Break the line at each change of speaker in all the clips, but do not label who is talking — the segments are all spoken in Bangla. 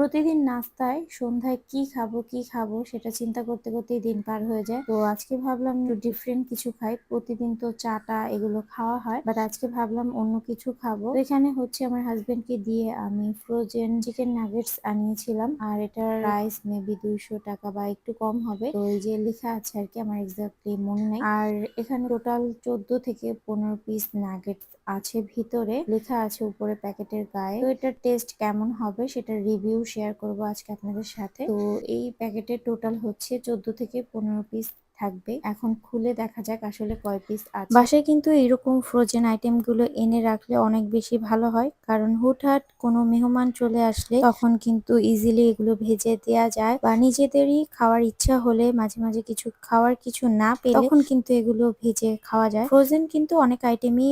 প্রতিদিন নাস্তায় সন্ধ্যায় কি খাব কি খাব সেটা চিন্তা করতে করতেই দিন পার হয়ে যায়। তো আজকে ভাবলাম একটু ডিফারেন্ট কিছু খাই। প্রতিদিন তো চাটা এগুলো খাওয়া হয় বাট আজকে ভাবলাম অন্য কিছু খাব। এখানে হচ্ছে আমার হাজবেন্ড কে দিয়ে আমি ফ্রোজেন চিকেন নাগেটস আনিয়েছিলাম, আর এটার প্রাইস মেবি দুইশো টাকা বা একটু কম হবে। তো এই যে লেখা আছে আর কি, আমার এক্সাক্টলি মনে নাই। আর এখানে টোটাল চোদ্দ থেকে পনেরো পিস নাগেটস আছে ভিতরে। লেখা আছে উপরে প্যাকেটের গায়ে। তো এটার টেস্ট কেমন হবে সেটা রিভিউ শেয়ার করব আজকে আপনাদের সাথে। তো এই প্যাকেটের টোটাল হচ্ছে চোদ্দ থেকে পনেরো পিস থাকবে। এখন খুলে দেখা যাক আসলে কয় পিস আছে। বাসায় কিন্তু এরকম ফ্রোজেন আইটেমগুলো এনে রাখলে অনেক বেশি ভালো হয়। কারণ হুটহাট কোনো মেহমান চলে আসলে তখন কিন্তু ইজিলি এগুলো ভেজে দেওয়া যায় বা নিজেদেরই খাওয়ার ইচ্ছা হলে মাঝে মাঝে কিছু খাওয়ার কিছু না পেলে তখন কিন্তু এগুলো ভেজে খাওয়া যায়। ফ্রোজেন কিন্তু অনেক আইটেমই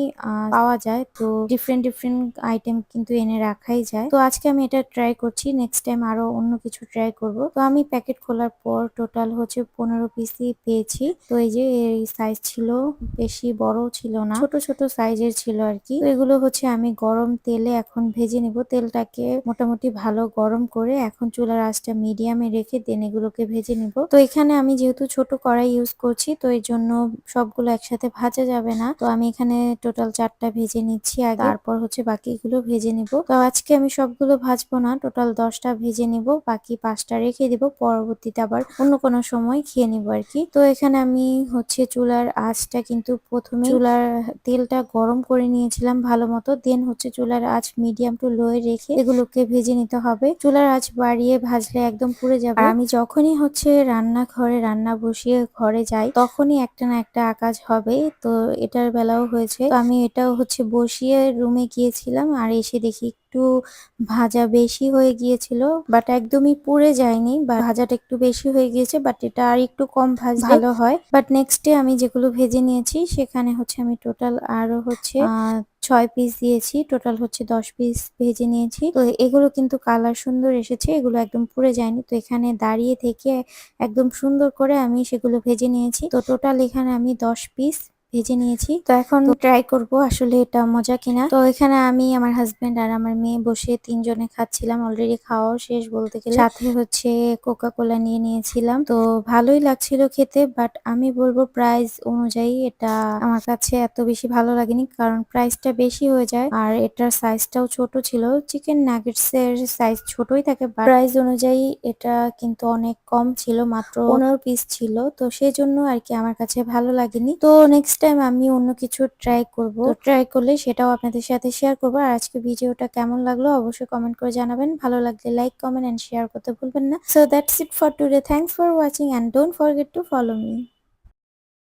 পাওয়া যায়। তো ডিফারেন্ট ডিফারেন্ট আইটেম কিন্তু এনে রাখাই যায়। তো আজকে আমি এটা ট্রাই করছি। নেক্সট টাইম আরও অন্য কিছু ট্রাই করব। তো আমি প্যাকেট খোলার পর টোটাল হচ্ছে পনেরো পিসই পেয়েছি তো এই যে এই সাইজ ছিল, বেশি বড় ছিল না। ছোট ছোট সাইজের ছিল আর কি। এগুলো হচ্ছে আমি গরম তেলে এখন ভেজে নিব। তেলটাকে মোটামুটি ভালো গরম করে এখন চুলার আঁচটা মিডিয়ামে রেখে দেন এগুলোকে ভেজে নিব। তো এখানে আমি যেহেতু ছোট কড়াই ইউজ করছি, তো এর জন্য সবগুলো একসাথে ভাজা যাবে না। তো আমি এখানে টোটাল চারটা ভেজে নিচ্ছি আর তারপর হচ্ছে বাকিগুলো ভেজে নিব। তো আজকে আমি সবগুলো ভাজবো না টোটাল দশটা ভেজে নিব। বাকি পাঁচটা রেখে দিব। পরবর্তীতে আবার অন্য কোনো সময় খেয়ে নিব আর কি। তো এখানে আমি হচ্ছে চুলার আঁচটা কিন্তু প্রথমে চুলার তেলটা গরম করে নিয়েছিলাম ভালো মতো। দেন হচ্ছে চুলার আঁচ মিডিয়াম টু লো রেখে এগুলোকে ভেজে নিতে হবে। চুলার আঁচ বাড়িয়ে ভাজলে একদম পুড়ে যাবে। আমি যখনই হচ্ছে রান্না ঘরে রান্না বসিয়ে ঘরে যাই, তখনই একটা না একটা আকাজ হবে। তো এটার বেলাও হয়েছে। আমি এটাও হচ্ছে বসিয়ে রুমে গিয়েছিলাম আর এসে দেখি একটু ভাজা বেশি হয়ে গিয়েছিল বাট একদমই পুড়ে যায়নি বা ভাজাটা একটু বেশি হয়ে গিয়েছে বাট এটা আর একটু কম ভাজ ভালো হয়। বাট নেক্সট ডে আমি যেগুলো ভেজে নিয়েছি সেখানে হচ্ছে আমি টোটাল আরও হচ্ছে ছয় পিস দিয়েছি টোটাল হচ্ছে দশ পিস ভেজে নিয়েছি। তো এগুলো কিন্তু কালার সুন্দর এসেছে এগুলো একদম পুড়ে যায়নি। তো এখানে দাঁড়িয়ে থেকে একদম সুন্দর করে আমি সেগুলো ভেজে নিয়েছি। তো টোটাল এখানে আমি দশ পিস ভেজে নিয়েছি। তো এখন ট্রাই করব আসলে এটা মজা কিনা। তো এখানে আমি আমার হাজবেন্ড আর আমার মেয়ে বসে তিনজনে খাচ্ছিলাম। অলরেডি খাওয়াও শেষ বলতে গেলে। সাথে হচ্ছে কোকা কোলা নিয়ে নিয়েছিলাম। তো ভালোই লাগছিল খেতে বাট আমি বলব প্রাইস অনুযায়ী এটা আমার কাছে এত বেশি ভালো লাগেনি। কারণ প্রাইসটা বেশি হয়ে যায়। আর এটার সাইজটাও ছোট ছিল। চিকেন নাগেটস এর সাইজ ছোটই থাকে প্রাইস অনুযায়ী এটা কিন্তু অনেক কম ছিল। মাত্র পনেরো পিস ছিল। তো সেই জন্য আর কি আমার কাছে ভালো লাগেনি। তো নেক্সট টাইম আমি অন্য কিছু ট্রাই করব। ট্রাই করলে সেটাও আপনাদের সাথে শেয়ার করব। আর আজকে ভিডিওটা কেমন লাগল অবশ্যই কমেন্ট করে জানাবেন। ভালো লাগলে লাইক কমেন্ট এন্ড শেয়ার করতে ভুলবেন না। So that's it for today thanks for watching and don't forget to follow me